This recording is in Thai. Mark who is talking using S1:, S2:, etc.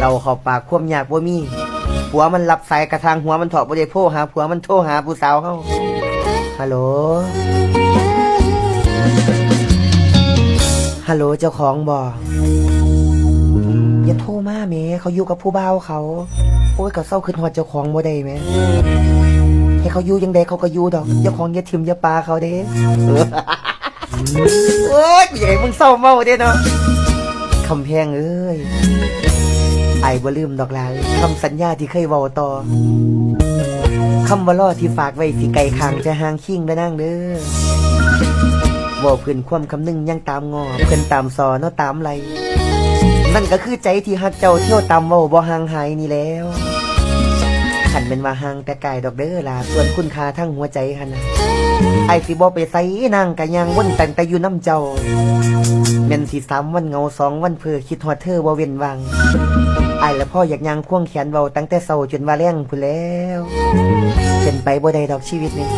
S1: เราขอบปากความยากบ่มีผัวมันรับสายกระทางหัวมันถาะบ่ได้โทรหาผัวมันโทรหาผู้สาวเฮาฮัลโหล ฮัลโหลเจ้าของบ่อย่าโทรมาแหมเขาอยู่กับผู้บ่าวเขา โอ้ยก็เศร้าขึ้นฮอดเจ้าของบ่ได้แหมให้เขาอยู่ยังไดเขาก็อยู่ดอกเจ้าของอย่าทิมอย่าปาเขาเด้ โอ้ยอย่าให้มึงเศร้าเมาเด้เนาะ คำแพงเอ้ยไอ้บ่ลืมดอกลายคำสัญญาที่เคยเว้าต่อคำว่าล่อที่ฝากไว้สิไกลคางจะห่างขิงได้นั่งเด้อเว่เพื่อนความคำนึงยังตามงอเพื่อนตามซอเนาะตามไรนั่นก็คือใจที่ฮักเจ้าเที่ยวตามเว้าบ่ห่างหายนี่แล้ว ขันเป็นว่าห่างแต่กายดอกเด้อล่ะส่วนคุณค่าทั้งหัวใจหันนะไอสิบอไปใส่นางกะยังวนแต่งแต่อยู่น้ำเจ้าเมนสีสามวันเงาสองวันเพื่อคิดหอดเธอบ่เวนวังไอและพ่ออยากยังควงแขนเบาตั้งแต่เศร้าจนว่าแรงพูนแล้วเป็นไปบ่ได้ดอกชีวิตนี้